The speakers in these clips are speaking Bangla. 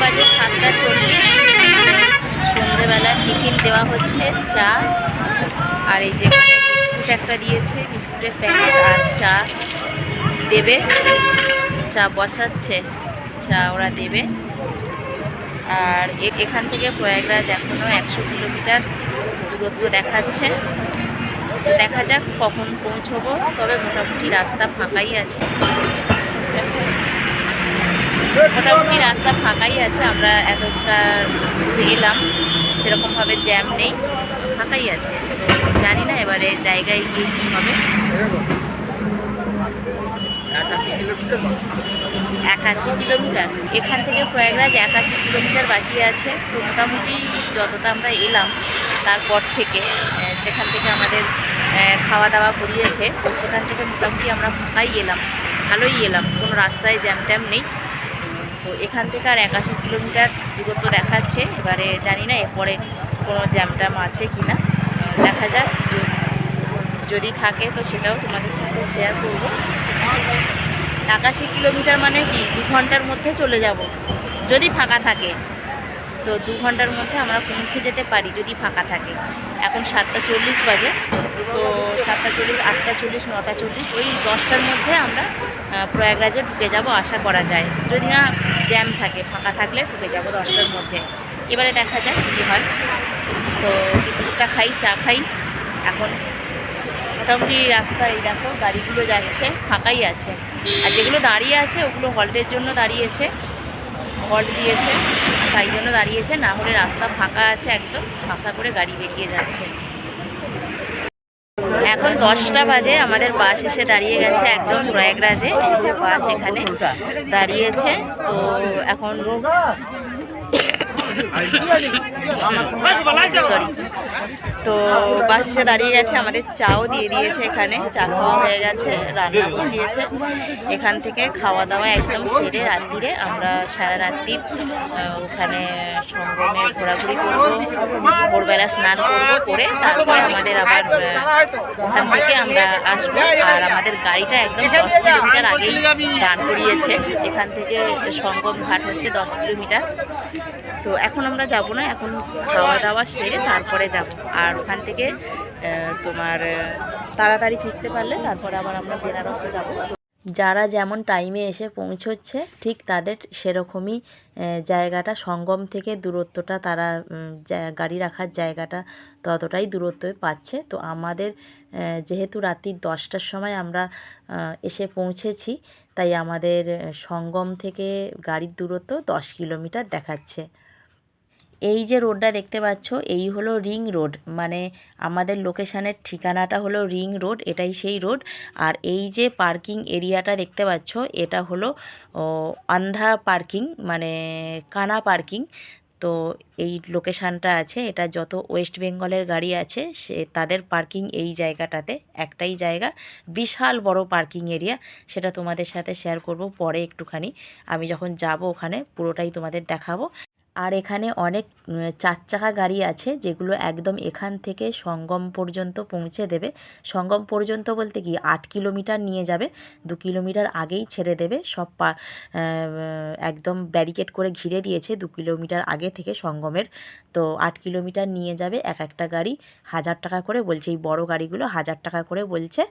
বাজে সাতটা চল্লিশ। সন্ধেবেলা টিফিন দেওয়া হচ্ছে, চা। আর এই যে বিস্কুট একটা দিয়েছে, বিস্কুটের প্যাকেট আর চা দেবে। চা বসাচ্ছে, চা ওরা দেবে। আর এখান থেকে প্রয়াগরাজ এখনও একশো কিলোমিটার দূরত্ব দেখাচ্ছে। তো দেখা যাক কখন পৌঁছবো, তবে মোটামুটি রাস্তা ফাঁকাই আছে। মোটামুটি রাস্তা ফাঁকাই আছে, আমরা এতটা এলাম, সেরকমভাবে জ্যাম নেই, ফাঁকাই আছে। জানি না এবারে জায়গায় গিয়ে কী হবে। একাশি কিলোমিটার। এখান থেকে প্রয়াগরাজ একাশি কিলোমিটার বাকি আছে। তো মোটামুটি যতটা আমরা এলাম, তারপর থেকে যেখান থেকে আমাদের খাওয়া দাওয়া করিয়েছে, তো সেখান থেকে মোটামুটি আমরা ফাঁকাই এলাম, ভালোই এলাম, কোনো রাস্তায় জ্যাম ট্যাম নেই। তো এখান থেকে আর একাশি কিলোমিটার দূরত্ব দেখাচ্ছে। এবারে জানি না এরপরে কোনো জ্যাম ট্যাম আছে কি না দেখা যাক যদি থাকে তো সেটাও তোমাদের সাথে শেয়ার করব। একাশি কিলোমিটার মানে কি? দু ঘণ্টার মধ্যে চলে যাব। যদি ফাঁকা থাকে। তো দু ঘণ্টার মধ্যে আমরা পৌঁছে যেতে পারি যদি ফাঁকা থাকে। এখন সাতটা চল্লিশ বাজে, তো সাতটা চল্লিশ, আটটা চল্লিশ, নটা চল্লিশ, ওই দশটার মধ্যে আমরা প্রয়াগরাজে ঢুকে যাব আশা করা যায়। যদি না জ্যাম থাকে, ফাঁকা থাকলে ঢুকে যাব দশটার মধ্যে। এবারে দেখা যাক কী হয়। তো বিস্কুটটা খাই, চা খাই। এখন মোটামুটি রাস্তায় দেখো, গাড়িগুলো যাচ্ছে, ফাঁকাই আছে। আর যেগুলো দাঁড়িয়ে আছে, ওগুলো হল্টের জন্য দাঁড়িয়েছে। হল্ট দিয়েছে। তাই জন্য দাঁড়িয়েছে, না হলে রাস্তা ফাঁকা আছে একদম শাঁসা করে গাড়ি বেরিয়ে যাচ্ছে। এখন দশটা বাজে, আমাদের বাস এসে দাঁড়িয়ে গেছে একদম প্রয়াগরাজে যে বাস এখানে দাঁড়িয়েছে। তো এখন সরি তো বাস এসে দাঁড়িয়ে গেছে, আমাদের চাও দিয়ে দিয়েছে এখানে। চা খাওয়া হয়ে গেছে, রান্না বসিয়েছে। এখান থেকে খাওয়া দাওয়া একদম সেরে রাত্রিরে আমরা সারা রাত্রির ওখানে সঙ্গমে ঘোরাঘুরি করব, ভোরবেলা স্নান করব করে তারপরে আমাদের আবার ওখান থেকে আমরা আসব। আর আমাদের গাড়িটা একদম দশ কিলোমিটার আগেই দান করিয়েছে। এখান থেকে সঙ্গম ঘাট হচ্ছে দশ কিলোমিটার। তো এখন আমরা যাব না, এখন খাওয়া দাওয়া সেরে তারপরে যাব। আর ওখান থেকে তোমার তাড়াতাড়ি ফিরতে পারলে তারপরে আবার আমরা বেনারসে যাব। যারা যেমন টাইমে এসে পৌঁছচ্ছে, ঠিক তাদের সেরকমই জায়গাটা, সঙ্গম থেকে দূরত্বটা তারা গাড়ি রাখার জায়গাটা ততটাই দূরত্বই পাচ্ছে। তো আমাদের যেহেতু রাত্রি দশটার সময় আমরা এসে পৌঁছেছি, তাই আমাদের সঙ্গম থেকে গাড়ির দূরত্ব দশ কিলোমিটার দেখাচ্ছে। এই যে রোডটা দেখতে পাচ্ছ, এই হলো রিং রোড। মানে আমাদের লোকেশানের ঠিকানাটা হলো রিং রোড, এটাই সেই রোড। আর এই যে পার্কিং এরিয়াটা দেখতে পাচ্ছ, এটা হলো আন্ধা পার্কিং মানে কানা পার্কিং। তো এই লোকেশানটা আছে, এটা যত ওয়েস্ট বেঙ্গলের গাড়ি আছে, সে, তাদের পার্কিং এই জায়গাটাতে, একটাই জায়গা। বিশাল বড় পার্কিং এরিয়া, সেটা তোমাদের সাথে শেয়ার করব পরে একটুখানি। আমি যখন যাব ওখানে, পুরোটাই তোমাদের দেখাবো। আর এখানে অনেক চার চাকা গাড়ি আছে যেগুলো একদম এখান থেকে সঙ্গম পর্যন্ত পৌঁছে দেবে। সঙ্গম পর্যন্ত বলতে কি, আট কিলোমিটার নিয়ে যাবে, দু কিলোমিটার আগেই ছেড়ে দেবে। সব একদম ব্যারিকেড করে ঘিরে দিয়েছে দু কিলোমিটার আগে থেকে সঙ্গমের। তো আট কিলোমিটার নিয়ে যাবে এক একটা গাড়ি। হাজার টাকা করে বলছে, এই বড় গাড়িগুলো হাজার টাকা করে বলছে।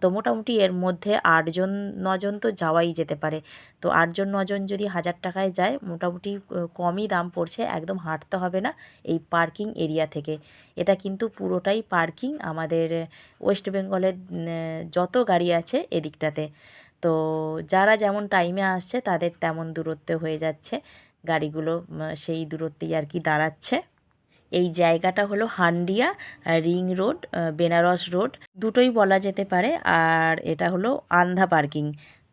তো মোটামুটি এর মধ্যে আটজন, নজন তো যাওয়াই যেতে পারে। তো আটজন, নজন যদি হাজার টাকায় যায়, মোটামুটি কমই দাম পড়ছে, একদম হাঁটতে হবে না এই পার্কিং এরিয়া থেকে। এটা কিন্তু পুরোটাই পার্কিং আমাদের ওয়েস্ট বেঙ্গলের যত গাড়ি আছে এদিকটাতে। তো যারা যেমন টাইমে আসছে তাদের তেমন দূরত্বে হয়ে যাচ্ছে গাড়িগুলো সেই দূরত্বেই আর কি দাঁড়াচ্ছে। এই জায়গাটা হলো Handia, ring road Banaras road. দুটোই বলা যেতে পারে, আর এটা হলো আন্ধা পার্কিং।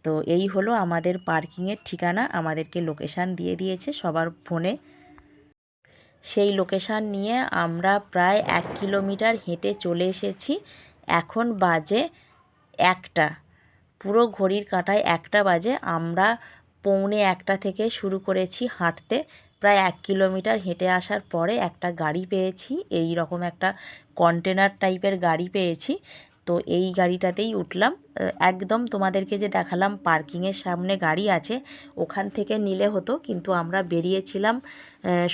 তো এই হলো আমাদের পার্কিংয়ের ঠিকানা। আমাদেরকে লোকেশান দিয়ে দিয়েছে সবার ফোনে সেই লোকেশান নিয়ে আমরা প্রায় এক কিলোমিটার হেঁটে চলে এসেছি। এখন বাজে একটা। পুরো ঘড়ির কাঁটায় একটা বাজে। আমরা পৌনে একটা থেকে শুরু করেছি হাঁটতে। প্রায় এক কিলোমিটার হেঁটে আসার পরে একটা গাড়ি পেয়েছি। এই রকম একটা কন্টেনার টাইপের গাড়ি পেয়েছি। তো এই গাড়িটাতেই উঠলাম। একদম তোমাদেরকে যে দেখালাম পার্কিংয়ের সামনে গাড়ি আছে, ওখান থেকে নিলে হতো, কিন্তু আমরা বেরিয়েছিলাম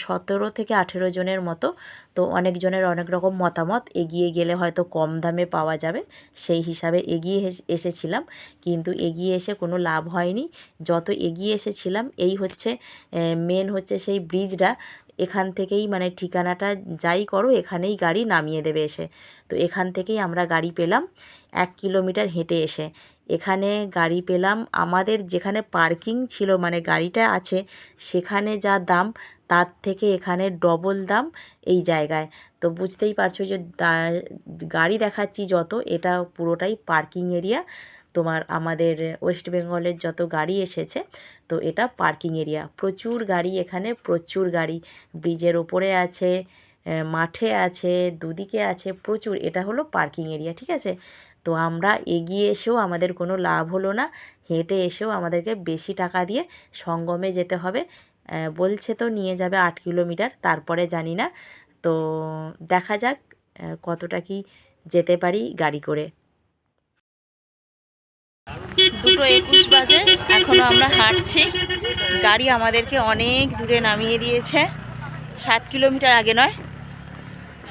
সতেরো থেকে আঠেরো জনের মতো। তো অনেকজনের অনেক রকম মতামত, এগিয়ে গেলে হয়তো কম দামে পাওয়া যাবে, সেই হিসাবে এগিয়ে এসেছিলাম। কিন্তু এগিয়ে এসে কোনো লাভ হয়নি। যত এগিয়ে এসেছিলাম, এই হচ্ছে মেন হচ্ছে সেই ব্রিজটা এখান থেকেই মানে ঠিকানাটা যাই করো, এখানেই গাড়ি নামিয়ে দেবে এসে। তো এখান থেকেই আমরা গাড়ি পেলাম, এক কিলোমিটার হেঁটে এসে। এখানে গাড়ি পেলাম, আমাদের যেখানে পার্কিং ছিল মানে গাড়িটা আছে, সেখানে যা দাম, তার থেকে এখানে ডবল দাম এই জায়গায়। তো বুঝতেই পারছ যে গাড়ি দেখাচ্ছি যত, এটা পুরোটাই পার্কিং এরিয়া। তোমার আমাদের ওয়েস্ট বেঙ্গলের যত গাড়ি এসেছে, তো এটা পার্কিং এরিয়া প্রচুর গাড়ি এখানে, প্রচুর গাড়ি। ব্রিজের ওপরে আছে মাঠে আছে, দুদিকে আছে, প্রচুর। এটা হলো পার্কিং এরিয়া ঠিক আছে? তো আমরা এগিয়ে এসেও আমাদের কোনো লাভ হলো না। হেঁটে এসেও আমাদেরকে বেশি টাকা দিয়ে সঙ্গমে যেতে হবে। বলছে তো নিয়ে যাবে আট কিলোমিটার, তারপরে জানি না। তো দেখা যাক কতটা কি যেতে পারি গাড়ি করে। দুটো একুশ বাজে এখনও আমরা হাঁটছি। গাড়ি আমাদেরকে অনেক দূরে নামিয়ে দিয়েছে। সাত কিলোমিটার আগে নয়,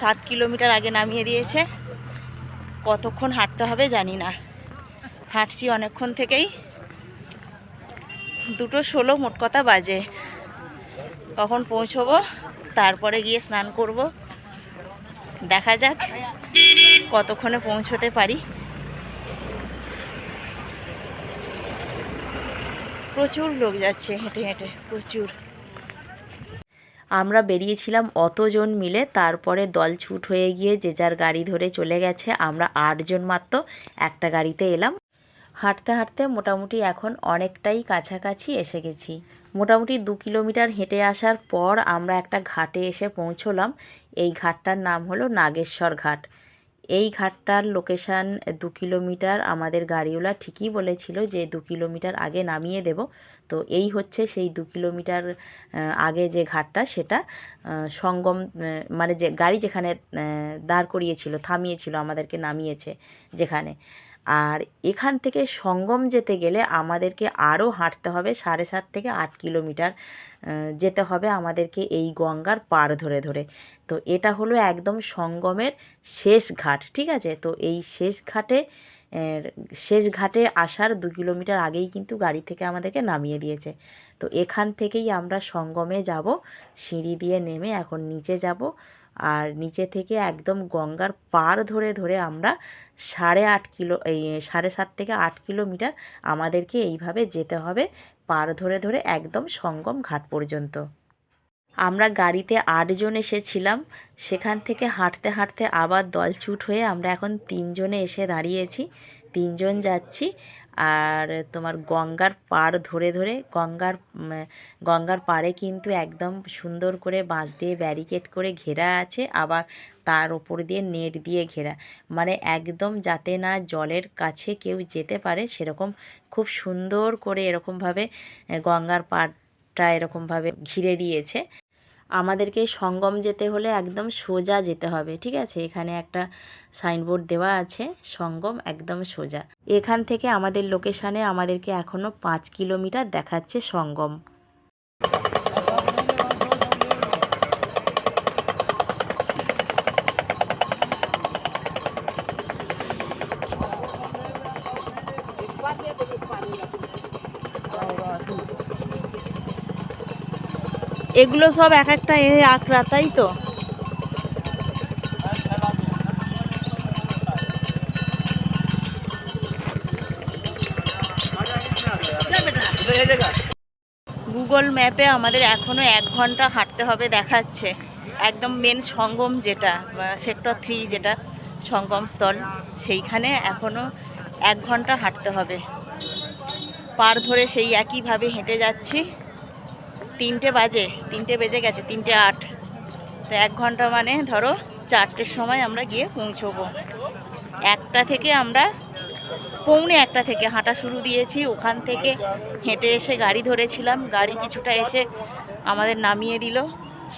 সাত কিলোমিটার আগে নামিয়ে দিয়েছে। কতক্ষণ হাঁটতে হবে জানি না। হাঁটছি অনেকক্ষণ থেকেই। দুটো ষোলো, মোট কথা বাজে। কখন পৌঁছবো? তারপরে গিয়ে স্নান করব। দেখা যাক কতক্ষণে পৌঁছতে পারি। প্রচুর লোক যাচ্ছে হেঁটে হেঁটে, প্রচুর। আমরা বেরিয়েছিলাম অতজন মিলে, তারপরে দল ছুট হয়ে গিয়ে যে যার গাড়ি ধরে চলে গেছে, আমরা আটজন মাত্র একটা গাড়িতে এলাম। হাঁটতে হাঁটতে মোটামুটি এখন অনেকটাই কাছাকাছি এসে গেছি। মোটামুটি দু কিলোমিটার হেঁটে আসার পর আমরা একটা ঘাটে এসে পৌঁছলাম। এই ঘাটটার নাম হলো নাগেশ্বর ঘাট। এই ঘাটটার লোকেশান দু কিলোমিটার আমাদের গাড়িওয়ালা ঠিকই বলেছিল যে দু কিলোমিটার আগে নামিয়ে দেব। তো এই হচ্ছে সেই দু কিলোমিটার আগে যে ঘাটটা সেটা সঙ্গম মানে যে গাড়ি যেখানে দাঁড় করিয়েছিল, থামিয়েছিল, আমাদেরকে নামিয়েছে যেখানে। আর এখান থেকে সঙ্গম যেতে গেলে আমাদেরকে আরও হাঁটতে হবে সাড়ে সাত থেকে আট কিলোমিটার যেতে হবে আমাদেরকে এই গঙ্গার পার ধরে ধরে। তো এটা হলো একদম সঙ্গমের শেষ ঘাট, ঠিক আছে? তো এই শেষ ঘাটে শেষ ঘাটে আসার দু কিলোমিটার আগেই কিন্তু গাড়ি থেকে আমাদেরকে নামিয়ে দিয়েছে। তো এখান থেকেই আমরা সঙ্গমে যাব, সিঁড়ি দিয়ে নেমে এখন নিচে যাব। আর নিচে থেকে একদম গঙ্গার পার ধরে ধরে আমরা সাড়ে আট কিলো, এই সাড়ে সাত থেকে আট কিলোমিটার আমাদেরকে এইভাবে যেতে হবে পার ধরে ধরে একদম সঙ্গম ঘাট পর্যন্ত। আমরা গাড়িতে আটজন এসেছিলাম। সেখান থেকে হাঁটতে হাঁটতে আবার দলছুট হয়ে আমরা এখন তিনজনে এসে দাঁড়িয়েছি। তিনজন যাচ্ছি। আর তোমার গঙ্গার পাড় ধরে ধরে গঙ্গার গঙ্গার পাড়ে কিন্তু একদম সুন্দর করে বাঁশ দিয়ে ব্যারিকেড করে ঘেরা আছে, আবার তার ওপর দিয়ে নেট দিয়ে ঘেরা। মানে একদম যাতে না জলের কাছে কেউ যেতে পারে, সেরকম খুব সুন্দর করে এরকমভাবে গঙ্গার পাড়টা এরকমভাবে ঘিরে দিয়েছে। আমাদেরকে সঙ্গম যেতে হলে একদম সোজা যেতে হবে, ঠিক আছে? এখানে একটা সাইনবোর্ড দেওয়া আছে, সঙ্গম একদম সোজা। এখান থেকে আমাদের লোকেশানে আমাদেরকে এখনও পাঁচ কিলোমিটার দেখাচ্ছে সঙ্গম। এগুলো সব এক একটা এ আঁকড়া, তাই তো? গুগল ম্যাপে আমাদের এখনও এক ঘণ্টা হাঁটতে হবে দেখাচ্ছে। একদম মেন সঙ্গম যেটা সেক্টর থ্রি যেটা সঙ্গম স্থল, সেইখানে এখনও এক ঘণ্টা হাঁটতে হবে। পার ধরে সেই একইভাবে হেঁটে যাচ্ছি। তিনটে বাজে, তিনটে বেজে গেছে, তিনটে আট। তো এক ঘণ্টা মানে ধরো চারটের সময় আমরা গিয়ে পৌঁছবো। একটা থেকে আমরা পৌনে একটা থেকে হাঁটা শুরু দিয়েছি, ওখান থেকে হেঁটে এসে গাড়ি ধরেছিলাম। গাড়ি কিছুটা এসে আমাদের নামিয়ে দিল,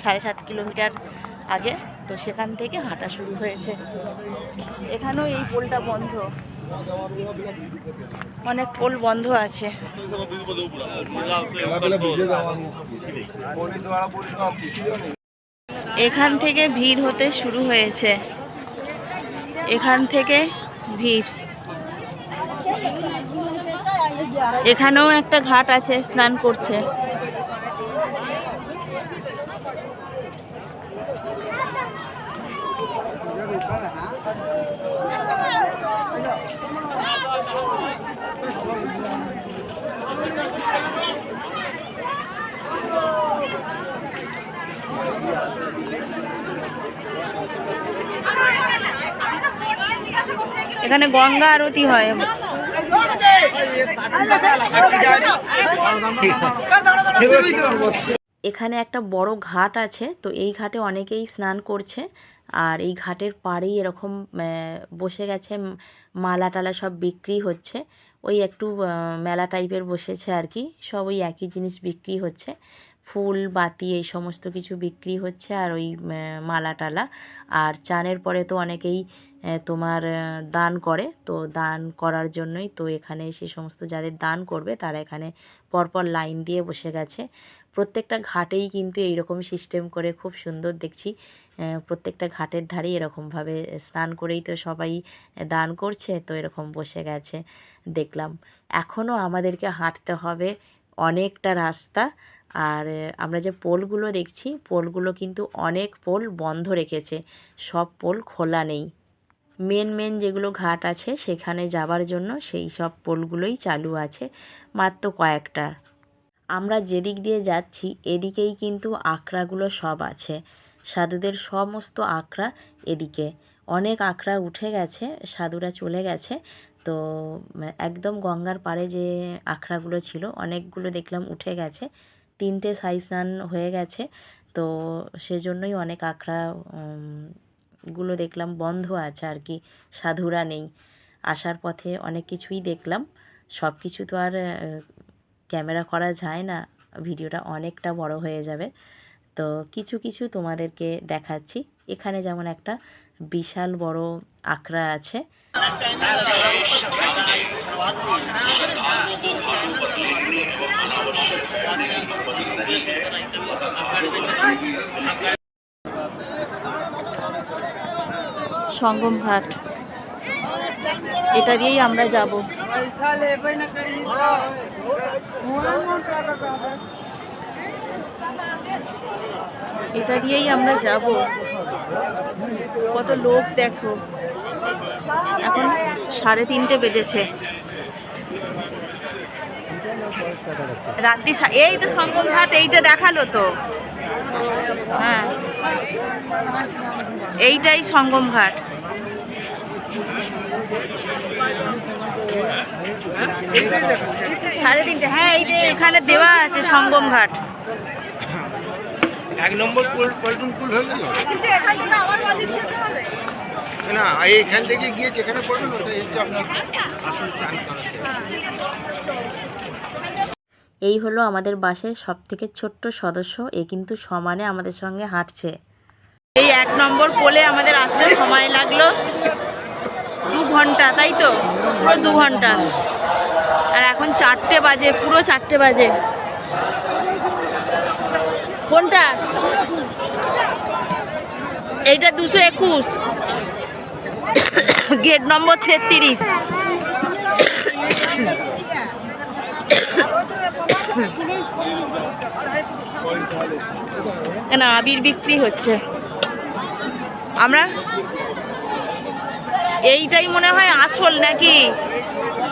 সাড়ে সাত কিলোমিটার আগে। তো সেখান থেকে হাঁটা শুরু হয়েছে। এখানেও এই পোলটা বন্ধ। অনেক পোল বন্ধ আছে। এখান থেকে ভিড় হতে শুরু হয়েছে। এখান থেকে ভিড়। এখানেও একটা ঘাট আছে, স্নান করছে। এখানে গঙ্গা আরতি হয় এখানে একটা বড় ঘাট আছে, তো এই ঘাটে অনেকেই স্নান করছে। আর এই ঘাটের পাড়েই এরকম বসে গেছে মালা টালা সব বিক্রি হচ্ছে। ওই একটু মেলা টাইপের বসেছে আর কি। সব ওই একই জিনিস বিক্রি হচ্ছে। ফুল, বাতি এই সমস্ত কিছু বিক্রি হচ্ছে আর ওই মালা টালা। আর চানের পরে তো অনেকেই তোমার দান করে, তো দান করার জন্যই তো এখানে সে সমস্ত যাদের দান করবে তারা এখানে পরপর লাইন দিয়ে বসে গেছে। প্রত্যেকটা ঘাটেই কিন্তু এইরকম সিস্টেম করে খুব সুন্দর দেখছি। প্রত্যেকটা ঘাটের ধারেই এরকমভাবে স্নান করেই তো সবাই দান করছে, তো এরকম বসে গেছে, দেখলাম। এখনও আমাদেরকে হাঁটতে হবে অনেকটা রাস্তা। আর আমরা যে পোলগুলো দেখছি, পোলগুলো কিন্তু অনেক পোল বন্ধ রেখেছে, সব পোল খোলা নেই। মেন মেন যেগুলো ঘাট আছে, সেখানে যাবার জন্য সেই সব পোলগুলোই চালু আছে, মাত্র কয়েকটা। আমরা যেদিক দিয়ে যাচ্ছি, এদিকেই কিন্তু আখড়াগুলো সব আছে। সাধুদের সমস্ত আখড়া এদিকে। অনেক আখড়া উঠে গেছে, সাধুরা চলে গেছে। তো একদম গঙ্গার পাড়ে যে আখড়াগুলো ছিল, অনেকগুলো দেখলাম উঠে গেছে। তিনটে সাই স্নান হয়ে গেছে। তো, সেজন্যই অনেক আখড়া গুলো দেখলাম বন্ধ আছে আর কি, সাধুরা নেই। আসার পথে অনেক কিছুই দেখলাম। সব কিছু তো আর ক্যামেরা করা যায় না, ভিডিওটা অনেকটা বড় হয়ে যাবে। তো কিছু কিছু তোমাদেরকে দেখাচ্ছি। এখানে যেমন একটা বিশাল বড় আখড়া আছে। সঙ্গম ঘাট এটা দিয়েই আমরা যাব। এটা দিয়েই আমরা যাব। কত লোক দেখো। এখন সাড়ে তিনটে বেজেছে। রাত্রি এই তো সঙ্গম ঘাট, এইটা দেখাল তো। হ্যাঁ। এইটাই সঙ্গম ঘাট। সাড়ে তিনটে। হ্যাঁ এই যে এখানে দেওয়া আছে সঙ্গম ঘাট। এক নম্বর পল্টন পুল হয়ে গেল? না এইখান থেকে গিয়ে যেখানে পড়বেন ওটা হচ্ছে আপনার আসল চান করার এই হলো আমাদের বাসের সব থেকে ছোট্ট সদস্য এ কিন্তু সমানে আমাদের সঙ্গে হাঁটছে। এই এক নম্বর পোলে আমাদের আসতে সময় লাগল। দু ঘণ্টা তাই তো? পুরো দু ঘণ্টা। আর এখন চারটে বাজে, পুরো চারটে বাজে। কোনটা? এইটা দুশো একুশ। গেট নম্বর তেত্রিশ। না, আবির বিক্রি হচ্ছে। আমরা? এইটাই মনে হয় আসল নাকি?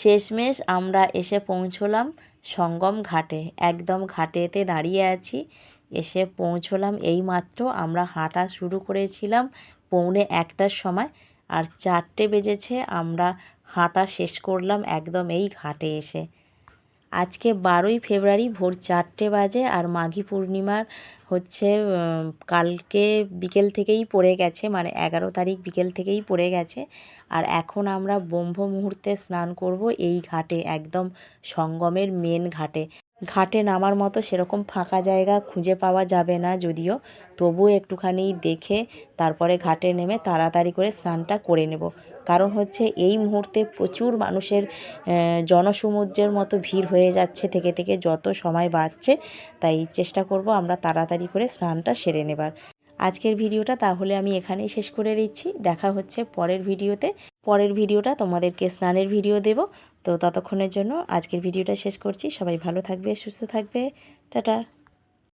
শেষমেশ আমরা এসে পৌঁছলাম সঙ্গম ঘাটে। একদম ঘাটেতে দাঁড়িয়ে আছি। এসে পৌঁছলাম এই মাত্র আমরা হাঁটা শুরু করেছিলাম পৌনে একটার সময়। আর চারটে বেজেছে। আমরা হাঁটা শেষ করলাম একদম এই ঘাটে এসে। আজকে বারোই ফেব্রুয়ারি ভোর চারটে বাজে আর মাঘী পূর্ণিমার হচ্ছে কালকে বিকেল থেকেই পড়ে গেছে মানে এগারো তারিখ বিকেল থেকেই পড়ে গেছে। আর এখন আমরা ব্রহ্ম মুহূর্তে স্নান করব এই ঘাটে, একদম সঙ্গমের মেন ঘাটে। ঘাটে নামার মতো সেরকম ফাঁকা জায়গা খুঁজে পাওয়া যাবে না যদিও। তবুও একটুখানি দেখে তারপরে ঘাটে নেমে তাড়াতাড়ি করে স্নানটা করে নেব। কারণ হচ্ছে এই মুহূর্তে প্রচুর মানুষের জনসমুদ্রের মতো ভিড় হয়ে যাচ্ছে থেকে থেকে যত সময় বাড়ছে তাই চেষ্টা করব আমরা তাড়াতাড়ি করে স্নানটা সেরে নেবার। আজকের ভিডিওটা তাহলে আমি এখানেই শেষ করে দিচ্ছি। দেখা হচ্ছে পরের ভিডিওতে। পরের ভিডিওটা তোমাদেরকে স্নানের ভিডিও দেব। তো ততক্ষণের জন্য আজকের ভিডিওটা শেষ করছি। সবাই ভালো থাকবে, সুস্থ থাকবে। টাটা।